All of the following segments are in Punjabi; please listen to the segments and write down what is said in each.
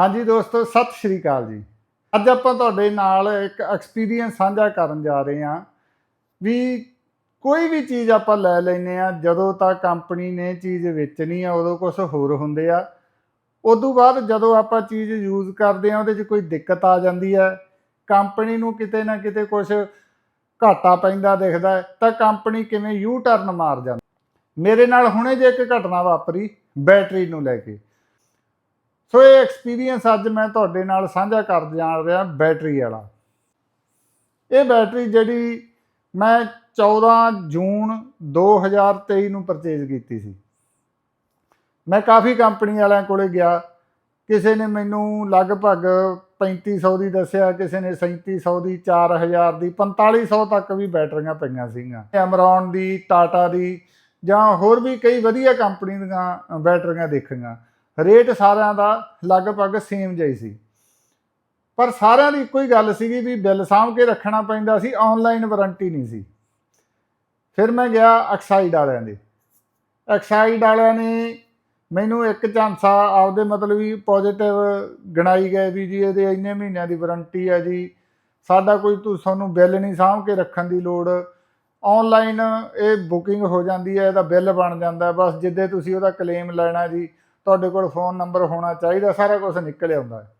ਹਾਂਜੀ ਦੋਸਤੋ, ਸਤਿ ਸ਼੍ਰੀ ਅਕਾਲ ਜੀ। ਅੱਜ ਆਪਾਂ ਤੁਹਾਡੇ ਨਾਲ ਇੱਕ ਐਕਸਪੀਰੀਅੰਸ ਸਾਂਝਾ ਕਰਨ ਜਾ ਰਹੇ ਹਾਂ ਵੀ ਕੋਈ ਵੀ ਚੀਜ਼ ਆਪਾਂ ਲੈ ਲੈਨੇ ਆ ਜਦੋਂ ਤਾਂ ਕੰਪਨੀ ਨੇ ਚੀਜ਼ ਵੇਚਣੀ ਆ, ਉਦੋਂ ਕੁਝ ਹੋਰ ਹੁੰਦੇ ਆ। ਉਦੋਂ ਬਾਅਦ ਜਦੋਂ ਆਪਾਂ ਚੀਜ਼ ਯੂਜ਼ ਕਰਦੇ ਆ ਉਹਦੇ 'ਚ ਕੋਈ ਦਿੱਕਤ ਆ ਜਾਂਦੀ ਹੈ। ਕੰਪਨੀ ਨੂੰ ਕਿਤੇ ਨਾ ਕਿਤੇ ਕੁਝ ਘਾਟਾ ਪੈਂਦਾ ਦਿਖਦਾ ਤਾਂ ਕੰਪਨੀ ਕਿਵੇਂ ਯੂ ਟਰਨ ਮਾਰ ਜਾਂਦੀ ਮੇਰੇ ਨਾਲ ਹੁਣੇ ਜੇ ਇੱਕ ਘਟਨਾ ਵਾਪਰੀ ਬੈਟਰੀ ਨੂੰ ਲੈ ਕੇ। ਸੋ ਇਹ ਐਕਸਪੀਰੀਅੰਸ ਅੱਜ ਮੈਂ ਤੁਹਾਡੇ ਨਾਲ ਸਾਂਝਾ ਕਰ ਜਾਣ ਰਿਹਾ ਬੈਟਰੀ ਵਾਲਾ। ਇਹ ਬੈਟਰੀ ਜਿਹੜੀ ਮੈਂ 14 ਜੂਨ 2023 ਨੂੰ ਪਰਚੇਜ਼ ਕੀਤੀ ਸੀ। ਮੈਂ ਕਾਫੀ ਕੰਪਨੀ ਵਾਲਿਆਂ ਕੋਲੇ ਗਿਆ। ਕਿਸੇ ਨੇ ਮੈਨੂੰ ਲਗਭਗ 3500 ਦੀ ਦੱਸਿਆ, ਕਿਸੇ ਨੇ 3700 ਦੀ 4000 ਦੀ 4500 ਤੱਕ ਵੀ ਬੈਟਰੀਆਂ ਪਈਆਂ ਸੀਗੀਆਂ। ਐਮਰੌਨ ਦੀ ਟਾਟਾ ਦੀ ਜਾਂ ਹੋਰ ਵੀ ਕਈ ਵਧੀਆ ਕੰਪਨੀ ਦੀਆਂ ਬੈਟਰੀਆਂ ਦੇਖੀਆਂ। ਰੇਟ ਸਾਰਿਆਂ ਦਾ ਲਗਭਗ ਸੇਮ ਜਿਹਾ ਸੀ। ਪਰ ਸਾਰਿਆਂ ਦੀ ਇੱਕੋ ਹੀ ਗੱਲ ਸੀਗੀ ਵੀ ਬਿੱਲ ਸਾਂਭ ਕੇ ਰੱਖਣਾ ਪੈਂਦਾ ਸੀ ਆਨਲਾਈਨ ਵਾਰੰਟੀ ਨਹੀਂ ਸੀ। ਫਿਰ ਮੈਂ ਗਿਆ ਐਕਸਾਈਡ ਵਾਲਿਆਂ ਦੇ। ਐਕਸਾਈਡ ਵਾਲਿਆਂ ਨੇ ਮੈਨੂੰ ਇੱਕ ਝਾਂਸਾ ਆਪਦੇ ਮਤਲਬ ਵੀ ਪੋਜ਼ਿਟਿਵ ਗਣਾਈ ਗਏ ਵੀ ਜੀ, ਇਹਦੇ ਇੰਨੇ ਮਹੀਨਿਆਂ ਦੀ ਵਾਰੰਟੀ ਹੈ ਜੀ। ਸਾਡਾ ਕੋਈ ਤੂੰ ਸਾਨੂੰ ਬਿੱਲ ਨਹੀਂ ਸਾਂਭ ਕੇ ਰੱਖਣ ਦੀ ਲੋੜ। ਆਨਲਾਈਨ ਇਹ ਬੁਕਿੰਗ ਹੋ ਜਾਂਦੀ ਹੈ, ਇਹਦਾ ਬਿੱਲ ਬਣ ਜਾਂਦਾ। ਬਸ ਜਿੱਦੇ ਤੁਸੀਂ ਉਹਦਾ ਕਲੇਮ ਲੈਣਾ ਜੀ ਤੁਹਾਡੇ ਕੋਲ ਫੋਨ ਨੰਬਰ ਹੋਣਾ ਚਾਹੀਦਾ ਸਾਰਾ ਕੁਝ ਨਿਕਲ ਆਉਂਦਾ ਹੈ।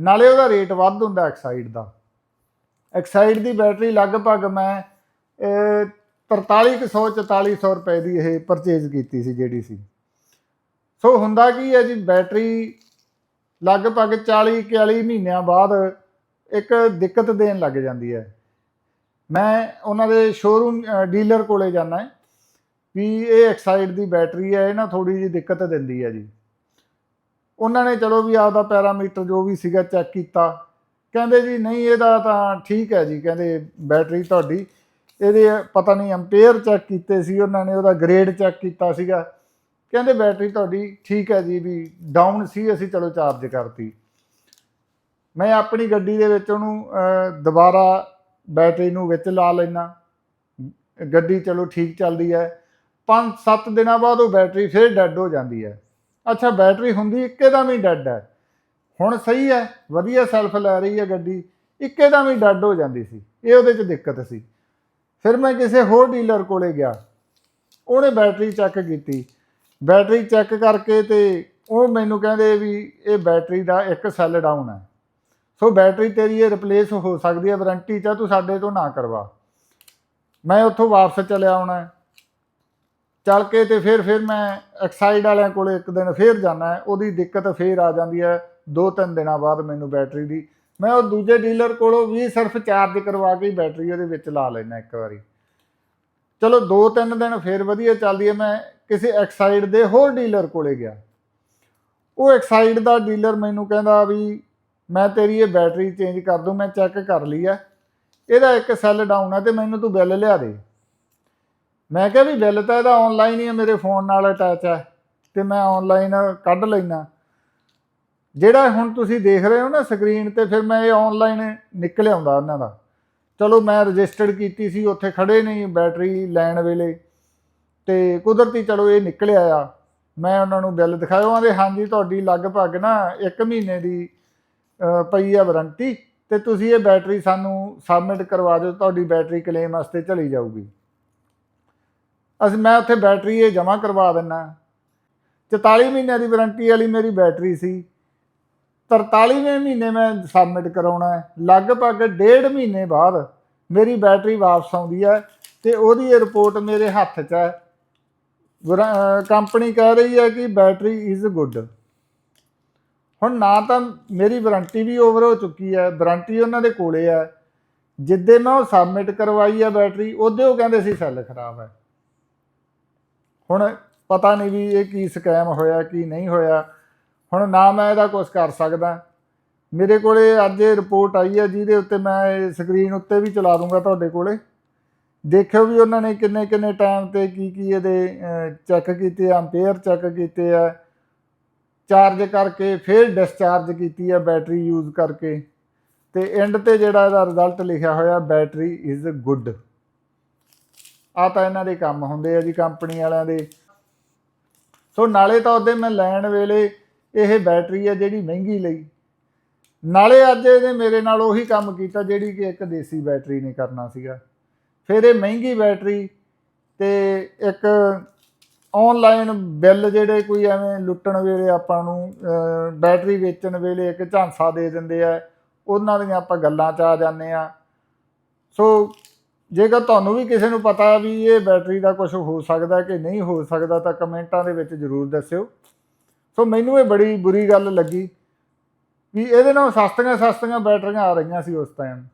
ਨਾਲੇ ਉਹਦਾ ਰੇਟ ਵੱਧ ਹੁੰਦਾ ਐਕਸਾਈਡ ਦਾ। ਐਕਸਾਈਡ ਦੀ ਬੈਟਰੀ ਲਗਭਗ ਮੈਂ ਅਹ, 4300 4400 ਰੁਪਏ ਦੀ ਇਹ ਪਰਚੇਜ਼ ਕੀਤੀ ਸੀ ਜਿਹੜੀ ਸੀ। ਸੋ ਹੁੰਦਾ ਕੀ ਹੈ ਜੀ ਬੈਟਰੀ ਲਗਭਗ 40 41 ਮਹੀਨਿਆਂ ਬਾਅਦ ਇੱਕ ਦਿੱਕਤ ਦੇਣ ਲੱਗ ਜਾਂਦੀ ਹੈ। ਮੈਂ ਉਹਨਾਂ ਦੇ ਸ਼ੋਰੂਮ ਡੀਲਰ ਕੋਲੇ ਜਾਣਾ ਹੈ। ਵੀ ਇਹ ਐਕਸਾਈਡ ਦੀ ਬੈਟਰੀ ਹੈ, ਇਹ ਨਾ ਥੋੜੀ ਜਿਹੀ ਦਿੱਕਤ ਦਿੰਦੀ ਹੈ ਜੀ। ਉਹਨਾਂ ਨੇ ਚਲੋ ਵੀ ਆਪਦਾ ਪੈਰਾਮੀਟਰ ਜੋ ਵੀ ਸੀਗਾ ਚੈੱਕ ਕੀਤਾ। ਕਹਿੰਦੇ ਜੀ ਨਹੀਂ, ਇਹਦਾ ਤਾਂ ਠੀਕ ਹੈ ਜੀ, ਕਹਿੰਦੇ ਬੈਟਰੀ ਤੁਹਾਡੀ। ਇਹਦੇ ਪਤਾ ਨਹੀਂ ਐਂਪੀਅਰ ਚੈੱਕ ਕੀਤੇ ਸੀ, ਉਹਨਾਂ ਨੇ ਉਹਦਾ ਗ੍ਰੇਡ ਚੈੱਕ ਕੀਤਾ ਸੀਗਾ। ਕਹਿੰਦੇ ਬੈਟਰੀ ਤੁਹਾਡੀ ਠੀਕ ਹੈ ਜੀ, ਵੀ ਡਾਊਨ ਸੀ, ਅਸੀਂ ਚਲੋ ਚਾਰਜ ਕਰਤੀ। ਮੈਂ ਆਪਣੀ ਗੱਡੀ ਦੇ ਵਿੱਚ ਉਹਨੂੰ ਦੁਬਾਰਾ ਬੈਟਰੀ ਨੂੰ ਵਿੱਚ ਲਾ ਲੈਣਾ ਗੱਡੀ ਚਲੋ ਠੀਕ ਚੱਲਦੀ ਹੈ। 5-7 ਦਿਨਾਂ ਬਾਅਦ ਉਹ ਬੈਟਰੀ ਫਿਰ ਡੈੱਡ ਹੋ ਜਾਂਦੀ ਹੈ। ਅੱਛਾ ਬੈਟਰੀ ਹੁੰਦੀ ਇੱਕਦਮ ਹੀ ਡੈੱਡ ਹੈ। ਹੁਣ ਸਹੀ ਹੈ ਵਧੀਆ ਸੈਲਫ ਲੈ ਰਹੀ ਹੈ ਗੱਡੀ ਇੱਕਦਮ ਹੀ ਡੈੱਡ ਹੋ ਜਾਂਦੀ ਸੀ। ਇਹ ਉਹਦੇ 'ਚ ਦਿੱਕਤ ਸੀ। ਫਿਰ ਮੈਂ ਕਿਸੇ ਹੋਰ ਡੀਲਰ ਕੋਲੇ ਗਿਆ। ਉਹਨੇ ਬੈਟਰੀ ਚੈੱਕ ਕੀਤੀ। ਬੈਟਰੀ ਚੈੱਕ ਕਰਕੇ ਤੇ ਉਹ ਮੈਨੂੰ ਕਹਿੰਦੇ ਵੀ ਇਹ ਬੈਟਰੀ ਦਾ ਇੱਕ ਸੈੱਲ ਡਾਊਨ ਹੈ। ਸੋ ਬੈਟਰੀ ਤੇਰੀ ਇਹ ਰਿਪਲੇਸ ਹੋ ਸਕਦੀ ਹੈ ਵਾਰੰਟੀ ਚ ਆ, ਤੂੰ ਸਾਡੇ ਤੋਂ ਨਾ ਕਰਵਾ। ਮੈਂ ਉੱਥੋਂ ਵਾਪਸ ਚਲਿਆ ਆਉਣਾ ਚੱਲ ਕੇ ਤੇ ਫਿਰ ਫਿਰ ਮੈਂ ਐਕਸਾਈਡ ਵਾਲਿਆਂ ਕੋਲੇ ਇੱਕ ਦਿਨ ਫਿਰ ਜਾਣਾ ਉਹਦੀ ਦਿੱਕਤ ਫਿਰ ਆ ਜਾਂਦੀ ਹੈ ਦੋ ਤਿੰਨ ਦਿਨਾਂ ਬਾਅਦ ਮੈਨੂੰ ਬੈਟਰੀ ਦੀ। ਮੈਂ ਉਹ ਦੂਜੇ ਡੀਲਰ ਕੋਲੋਂ ਵੀ ਸਿਰਫ ਚਾਰਜ ਕਰਵਾ ਕੇ ਬੈਟਰੀ ਉਹਦੇ ਵਿੱਚ ਲਾ ਲੈਣਾ ਇੱਕ ਵਾਰੀ। ਚਲੋ ਦੋ ਤਿੰਨ ਦਿਨ ਫਿਰ ਵਧੀਆ ਚੱਲਦੀ ਹੈ। ਮੈਂ ਕਿਸੇ ਐਕਸਾਈਡ ਦੇ ਹੋਰ ਡੀਲਰ ਕੋਲੇ ਗਿਆ। ਉਹ ਐਕਸਾਈਡ ਦਾ ਡੀਲਰ ਮੈਨੂੰ ਕਹਿੰਦਾ ਵੀ ਮੈਂ ਤੇਰੀ ਇਹ ਬੈਟਰੀ ਚੇਂਜ ਕਰ ਦੂੰ, ਮੈਂ ਚੈੱਕ ਕਰ ਲਈ ਹੈ। ਇਹਦਾ ਇੱਕ ਸੈੱਲ ਡਾਊਨ ਹੈ ਤੇ ਮੈਨੂੰ ਤੂੰ ਬਿੱਲ ਲਿਆ ਦੇ। ਮੈਂ ਕਿਹਾ ਵੀ ਬਿੱਲ ਤਾਂ ਇਹਦਾ ਆਨਲਾਈਨ ਹੀ ਹੈ ਮੇਰੇ ਫੋਨ ਨਾਲ ਅਟੈਚ ਹੈ ਤੇ ਮੈਂ ਆਨਲਾਈਨ ਕੱਢ ਲੈਣਾ ਜਿਹੜਾ ਹੁਣ ਤੁਸੀਂ ਦੇਖ ਰਹੇ ਹੋ ਨਾ ਸਕਰੀਨ ਤੇ, ਫਿਰ ਮੈਂ ਇਹ ਆਨਲਾਈਨ ਨਿਕਲ ਆਉਂਦਾ ਉਹਨਾਂ ਦਾ। ਚਲੋ ਮੈਂ ਰਜਿਸਟਰਡ ਕੀਤੀ ਸੀ, ਉੱਥੇ ਖੜੇ ਨਹੀਂ ਬੈਟਰੀ ਲੈਣ ਵੇਲੇ। ਤੇ ਕੁਦਰਤੀ ਚਲੋ ਇਹ ਨਿਕਲਿਆ ਆ। ਮੈਂ ਉਹਨਾਂ ਨੂੰ ਬਿੱਲ ਦਿਖਾਇਆ ਆਂਦੇ, ਹਾਂਜੀ, ਤੁਹਾਡੀ ਲਗਭਗ ਨਾ 1 ਮਹੀਨੇ ਦੀ ਪਈ ਆ ਵਾਰੰਟੀ ਤੇ ਤੁਸੀਂ ਇਹ ਬੈਟਰੀ ਸਾਨੂੰ ਸਬਮਿਟ ਕਰਵਾ ਦਿਓ, ਤੁਹਾਡੀ ਬੈਟਰੀ ਕਲੇਮ ਵਾਸਤੇ ਚਲੀ ਜਾਊਗੀ। ਅਸੀਂ ਮੈਂ ਉੱਥੇ ਬੈਟਰੀ ਇਹ ਜਮ੍ਹਾਂ ਕਰਵਾ ਦਿੰਨਾ। 44 ਮਹੀਨਿਆਂ ਦੀ ਵਾਰੰਟੀ ਵਾਲੀ ਮੇਰੀ ਬੈਟਰੀ ਸੀ। 43ਵੇਂ ਮਹੀਨੇ ਮੈਂ ਸਬਮਿਟ ਕਰਾਉਣਾ ਹੈ। ਲਗਭਗ ਡੇਢ ਮਹੀਨੇ ਬਾਅਦ ਮੇਰੀ ਬੈਟਰੀ ਵਾਪਸ ਆਉਂਦੀ ਹੈ ਤੇ ਉਹਦੀ ਇਹ ਰਿਪੋਰਟ ਮੇਰੇ ਹੱਥ 'ਚ ਹੈ। ਕੰਪਨੀ ਕਹਿ ਰਹੀ ਹੈ ਕਿ ਬੈਟਰੀ ਇਜ਼ ਗੁੱਡ ਹੁਣ ਨਾ ਤਾਂ ਮੇਰੀ ਵਾਰੰਟੀ ਵੀ ਓਵਰ ਹੋ ਚੁੱਕੀ ਹੈ। ਵਾਰੰਟੀ ਉਹਨਾਂ ਦੇ ਕੋਲੇ ਹੈ। ਜਿੱਦੇ ਮੈਂ ਉਹ ਸਬਮਿਟ ਕਰਵਾਈ ਹੈ ਬੈਟਰੀ, ਉਹਦੇ ਉਹ ਕਹਿੰਦੇ ਸੀ ਸੈੱਲ ਖਰਾਬ ਹੈ। ਹੁਣ ਪਤਾ ਨਹੀਂ ਵੀ ਇਹ ਕੀ ਸਕੈਮ ਹੋਇਆ, ਕੀ ਨਹੀਂ ਹੋਇਆ। ਹੁਣ ਨਾ ਮੈਂ ਇਹਦਾ ਕੁਝ ਕਰ ਸਕਦਾ। ਮੇਰੇ ਕੋਲੇ ਅੱਜ ਇਹ ਰਿਪੋਰਟ ਆਈ ਹੈ, ਜਿਹਦੇ ਉੱਤੇ ਮੈਂ ਸਕਰੀਨ ਉੱਤੇ ਵੀ ਚਲਾ ਦੂੰਗਾ ਤੁਹਾਡੇ ਕੋਲੇ। ਦੇਖਿਓ ਵੀ ਉਹਨਾਂ ਨੇ ਕਿੰਨੇ ਕਿੰਨੇ ਟਾਈਮ ਤੇ ਕੀ ਕੀ ਇਹਦੇ ਚੈੱਕ ਕੀਤੇ ਆ ਐਂਪੀਅਰ ਚੈੱਕ ਕੀਤੇ ਆ। ਚਾਰਜ ਕਰਕੇ ਫਿਰ ਡਿਸਚਾਰਜ ਕੀਤੀ ਆ ਬੈਟਰੀ ਯੂਜ਼ ਕਰਕੇ। ਤੇ ਐਂਡ ਤੇ ਜਿਹੜਾ ਇਹਦਾ ਰਿਜ਼ਲਟ ਲਿਖਿਆ ਹੋਇਆ ਬੈਟਰੀ ਇਜ਼ ਗੁੱਡ ਆ ਤਾਂ ਇਹਨਾਂ ਦੇ ਕੰਮ ਹੁੰਦੇ ਆ ਜੀ ਕੰਪਨੀ ਵਾਲਿਆਂ ਦੇ। ਸੋ ਨਾਲੇ ਤਾਂ ਉਹਦੇ ਮੈਂ ਲੈਣ ਵੇਲੇ ਇਹ ਬੈਟਰੀ ਹੈ ਜਿਹੜੀ ਮਹਿੰਗੀ ਲਈ। ਨਾਲੇ ਅੱਜ ਇਹਨੇ ਮੇਰੇ ਨਾਲ ਉਹੀ ਕੰਮ ਕੀਤਾ ਜਿਹੜੀ ਕਿ ਇੱਕ ਦੇਸੀ ਬੈਟਰੀ ਨੇ ਕਰਨਾ ਸੀਗਾ। ਫਿਰ ਇਹ ਮਹਿੰਗੀ ਬੈਟਰੀ ਤੇ ਇੱਕ ਆਨਲਾਈਨ ਬਿੱਲ ਜਿਹੜੇ ਕੋਈ ਐਵੇਂ ਲੁੱਟਣ ਵੇਲੇ ਆਪਾਂ ਨੂੰ ਬੈਟਰੀ ਵੇਚਣ ਵੇਲੇ ਇੱਕ ਝਾਂਸਾ ਦੇ ਦਿੰਦੇ ਆ। ਉਹਨਾਂ ਦੀਆਂ ਆਪਾਂ ਗੱਲਾਂ 'ਚ ਆ ਜਾਂਦੇ ਆ। ਸੋ ਜੇਕਰ ਤੁਹਾਨੂੰ ਵੀ ਕਿਸੇ ਨੂੰ ਪਤਾ ਵੀ ਇਹ ਬੈਟਰੀ ਦਾ ਕੁਝ ਹੋ ਸਕਦਾ ਕਿ ਨਹੀਂ ਹੋ ਸਕਦਾ, ਤਾਂ ਕਮੈਂਟਾਂ ਦੇ ਵਿੱਚ ਜ਼ਰੂਰ ਦੱਸਿਓ। ਸੋ ਮੈਨੂੰ ਇਹ ਬੜੀ ਬੁਰੀ ਗੱਲ ਲੱਗੀ ਵੀ ਇਹਦੇ ਨਾਲ ਸਸਤੀਆਂ ਸਸਤੀਆਂ ਬੈਟਰੀਆਂ ਆ ਰਹੀਆਂ ਸੀ ਉਸ ਟਾਈਮ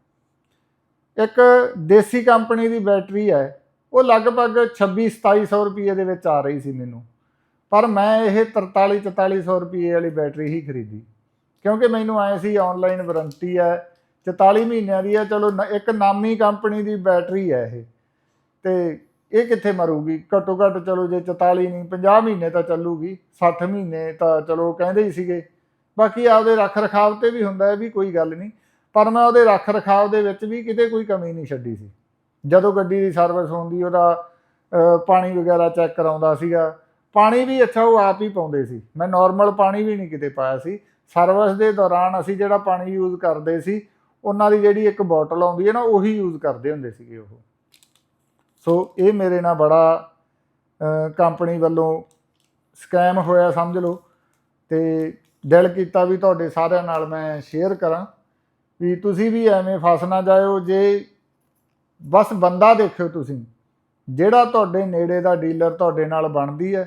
ਇੱਕ ਦੇਸੀ ਕੰਪਨੀ ਦੀ ਬੈਟਰੀ ਹੈ, ਉਹ ਲਗਭਗ 26 2700 ਰੁਪਏ ਦੇ ਵਿੱਚ ਆ ਰਹੀ ਸੀ ਮੈਨੂੰ। ਪਰ ਮੈਂ ਇਹ 43 4400 ਰੁਪਏ ਵਾਲੀ ਬੈਟਰੀ ਹੀ ਖਰੀਦੀ। ਕਿਉਂਕਿ ਮੈਨੂੰ ਆਏ ਸੀ ਆਨਲਾਈਨ ਵਾਰੰਟੀ ਹੈ 44 ਮਹੀਨਿਆਂ ਦੀ ਹੈ ਚਲੋ ਨ- ਇੱਕ ਨਾਮੀ ਕੰਪਨੀ ਦੀ ਬੈਟਰੀ ਹੈ ਇਹ। ਤੇ ਇਹ ਕਿੱਥੇ ਮਰੂਗੀ? ਘੱਟੋ ਘੱਟ ਚਲੋ ਜੇ 44 ਨਹੀਂ 50 ਮਹੀਨੇ ਤਾਂ ਚੱਲੂਗੀ 60 ਮਹੀਨੇ ਤਾਂ ਚਲੋ ਕਹਿੰਦੇ ਹੀ ਸੀਗੇ। ਬਾਕੀ ਆਪਦੇ ਰੱਖ ਰਖਾਵ ਤੇ ਵੀ ਹੁੰਦਾ ਹੈ ਵੀ ਕੋਈ ਗੱਲ ਨਹੀਂ। ਪਰ ਮੈਂ ਉਹਦੇ ਰੱਖ ਰਖਾਵ ਦੇ ਵਿੱਚ ਵੀ ਕਿਤੇ ਕੋਈ ਕਮੀ ਨਹੀਂ ਛੱਡੀ ਸੀ। ਜਦੋਂ ਗੱਡੀ ਦੀ ਸਰਵਿਸ ਹੁੰਦੀ ਉਹਦਾ ਅਹ, ਪਾਣੀ ਵਗੈਰਾ ਚੈੱਕ ਕਰਾਉਂਦਾ ਸੀਗਾ। ਪਾਣੀ ਵੀ ਅੱਛਾ ਉਹ ਆਪ ਹੀ ਪਾਉਂਦੇ ਸੀ। ਮੈਂ ਨਾਰਮਲ ਪਾਣੀ ਵੀ ਨਹੀਂ ਕਿਤੇ ਪਾਇਆ ਸੀ। ਸਰਵਿਸ ਦੇ ਦੌਰਾਨ ਅਸੀਂ ਜਿਹੜਾ ਪਾਣੀ ਯੂਜ਼ ਕਰਦੇ ਸੀ ਉਹਨਾਂ ਦੀ ਜਿਹੜੀ ਇੱਕ ਬੋਟਲ ਆਉਂਦੀ ਹੈ ਨਾ, ਉਹੀ ਯੂਜ਼ ਕਰਦੇ ਹੁੰਦੇ ਸੀਗੇ ਉਹ। ਸੋ ਇਹ ਮੇਰੇ ਨਾਲ ਬੜਾ ਕੰਪਨੀ ਵੱਲੋਂ ਸਕੈਮ ਹੋਇਆ ਸਮਝ ਲਓ ਤੇ ਦਿਲ ਕੀਤਾ ਵੀ ਤੁਹਾਡੇ ਸਾਰਿਆਂ ਨਾਲ ਮੈਂ ਸ਼ੇਅਰ ਕਰਾਂ ਵੀ ਤੁਸੀਂ ਵੀ ਐਵੇਂ ਫਸ ਨਾ ਜਾਇਓ, ਜੇ ਬਸ ਬੰਦਾ ਦੇਖਿਓ ਤੁਸੀਂ, ਜਿਹੜਾ ਤੁਹਾਡੇ ਨੇੜੇ ਦਾ ਡੀਲਰ ਤੁਹਾਡੇ ਨਾਲ ਬਣਦੀ ਹੈ,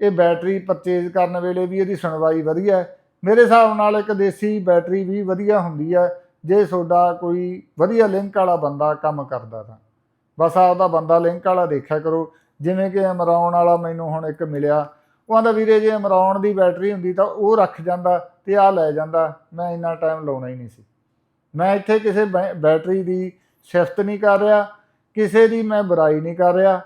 ਇਹ ਬੈਟਰੀ ਪਰਚੇਜ਼ ਕਰਨ ਵੇਲੇ ਵੀ ਇਹਦੀ ਸੁਣਵਾਈ ਵਧੀਆ ਹੈ। ਮੇਰੇ ਹਿਸਾਬ ਨਾਲ ਇੱਕ ਦੇਸੀ ਬੈਟਰੀ ਵੀ ਵਧੀਆ ਹੁੰਦੀ ਹੈ। ਜੇ ਤੁਹਾਡਾ ਕੋਈ ਵਧੀਆ ਲਿੰਕ ਵਾਲਾ ਬੰਦਾ ਕੰਮ ਕਰਦਾ ਤਾਂ। ਬਸ ਆਪਦਾ ਬੰਦਾ ਲਿੰਕ ਵਾਲਾ ਦੇਖਿਆ ਕਰੋ। ਜਿਵੇਂ ਕਿ ਅਮਰਾਉਣ ਵਾਲਾ ਮੈਨੂੰ ਹੁਣ ਇੱਕ ਮਿਲਿਆ। ਉਹ ਆਂਦਾ ਵੀਰੇ, ਜੇ ਅਮਰਾਉਣ ਦੀ ਬੈਟਰੀ ਹੁੰਦੀ ਤਾਂ ਉਹ ਰੱਖ ਜਾਂਦਾ ਤੇ ਆ ਲੈ ਜਾਂਦਾ। ਮੈਂ ਇੰਨਾ ਟਾਈਮ ਲਾਉਣਾ ਹੀ ਨਹੀਂ ਸੀ। ਮੈਂ ਇੱਥੇ ਕਿਸੇ ਬੈ- ਬੈਟਰੀ ਦੀ ਸਿਫਤ ਨਹੀਂ ਕਰ ਰਿਹਾ। ਕਿਸੇ ਦੀ ਮੈਂ ਬੁਰਾਈ ਨਹੀਂ ਕਰ ਰਿਹਾ।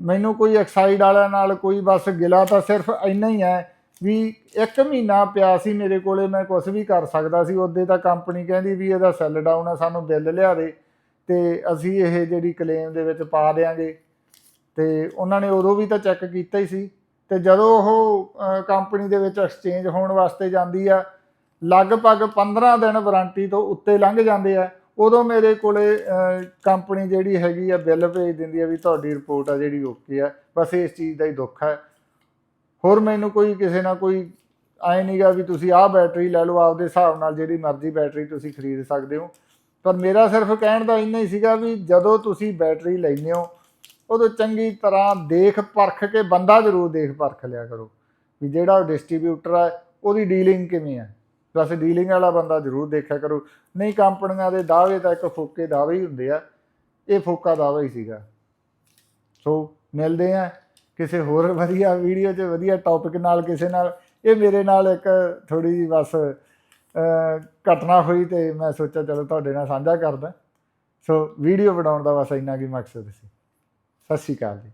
ਮੈਨੂੰ ਕੋਈ ਐਕਸਾਈਡ ਵਾਲਿਆਂ ਨਾਲ ਕੋਈ ਬਸ ਗਿਲਾ ਤਾਂ ਸਿਰਫ ਇੰਨਾ ਹੀ ਹੈ ਵੀ ਇੱਕ ਮਹੀਨਾ ਪਿਆ ਸੀ ਮੇਰੇ ਕੋਲੇ, ਮੈਂ ਕੁਝ ਵੀ ਕਰ ਸਕਦਾ ਸੀ। ਉਹਦੇ ਤਾਂ ਕੰਪਨੀ ਕਹਿੰਦੀ ਵੀ ਇਹਦਾ ਸੈੱਲ ਡਾਊਨ ਆ, ਸਾਨੂੰ ਬਿੱਲ ਲਿਆ ਦੇ ਤੇ ਅਸੀਂ ਇਹ ਜਿਹੜੀ ਕਲੇਮ ਦੇ ਵਿੱਚ ਪਾ ਦੇਾਂਗੇ ਤੇ ਉਹਨਾਂ ਨੇ ਉਦੋਂ ਵੀ ਤਾਂ ਚੈੱਕ ਕੀਤਾ ਹੀ ਸੀ। ਤੇ ਜਦੋਂ ਉਹ ਕੰਪਨੀ ਦੇ ਵਿੱਚ ਐਕਸਚੇਂਜ ਹੋਣ ਵਾਸਤੇ ਜਾਂਦੀ ਆ, ਲਗਭਗ 15 ਦਿਨ ਵਾਰੰਟੀ ਤੋਂ ਉੱਤੇ ਲੰਘ ਜਾਂਦੇ ਆ। ਉਦੋਂ ਮੇਰੇ ਕੋਲੇ ਕੰਪਨੀ ਜਿਹੜੀ ਹੈਗੀ ਆ, ਬਿੱਲ ਭੇਜ ਦਿੰਦੀ ਆ ਵੀ ਤੁਹਾਡੀ ਰਿਪੋਰਟ ਆ ਜਿਹੜੀ ਓਕੇ ਆ। ਬਸ ਇਸ ਚੀਜ਼ ਦਾ ਹੀ ਦੁੱਖ ਹੈ ਹੋਰ ਮੈਨੂੰ ਕੋਈ ਕਿਸੇ ਨਾਲ ਕੋਈ ਆਏ ਨਹੀਂਗਾ ਵੀ ਤੁਸੀਂ ਆਹ ਬੈਟਰੀ ਲੈ ਲਓ, ਆਪਦੇ ਹਿਸਾਬ ਨਾਲ ਜਿਹੜੀ ਮਰਜ਼ੀ ਬੈਟਰੀ ਤੁਸੀਂ ਖਰੀਦ ਸਕਦੇ ਹੋ। ਪਰ ਮੇਰਾ ਸਿਰਫ ਕਹਿਣ ਦਾ ਇੰਨਾ ਹੀ ਸੀਗਾ ਵੀ ਜਦੋਂ ਤੁਸੀਂ ਬੈਟਰੀ ਲੈਂਦੇ ਹੋ, ਉਦੋਂ ਚੰਗੀ ਤਰ੍ਹਾਂ ਦੇਖ ਪਰਖ ਕੇ ਬੰਦਾ ਜ਼ਰੂਰ ਦੇਖ ਪਰਖ ਲਿਆ ਕਰੋ ਵੀ ਜਿਹੜਾ ਡਿਸਟ੍ਰੀਬਿਊਟਰ ਹੈ ਉਹਦੀ ਡੀਲਿੰਗ ਕਿਵੇਂ ਹੈ ਬਸ ਡੀਲਿੰਗ ਵਾਲਾ ਬੰਦਾ ਜ਼ਰੂਰ ਦੇਖਿਆ ਕਰੋ। ਨਹੀਂ ਕੰਪਨੀਆਂ ਦੇ ਦਾਅਵੇ ਤਾਂ ਇੱਕ ਫੋਕੇ ਦਾਅਵੇ ਹੀ ਹੁੰਦੇ ਆ, ਇਹ ਫੋਕਾ ਦਾਅਵਾ ਹੀ ਸੀਗਾ। ਸੋ ਮਿਲਦੇ ਆ। ਕਿਸੇ ਹੋਰ ਵਧੀਆ ਵੀਡੀਓ 'ਚ ਵਧੀਆ ਟੌਪਿਕ ਨਾਲ, ਕਿਸੇ ਨਾਲ, ਇਹ ਮੇਰੇ ਨਾਲ ਇੱਕ ਥੋੜੀ ਜਿਹੀ ਬਸ ਘਟਨਾ ਹੋਈ ਤੇ ਮੈਂ ਸੋਚਿਆ ਚਲੋ ਤੁਹਾਡੇ ਨਾਲ ਸਾਂਝਾ ਕਰਦਾ। ਸੋ ਵੀਡੀਓ ਬਣਾਉਣ ਦਾ ਬਸ ਇੰਨਾ ਕੀ ਮਕਸਦ ਸੀ। ਸਤਿ ਸ਼੍ਰੀ ਅਕਾਲ ਜੀ।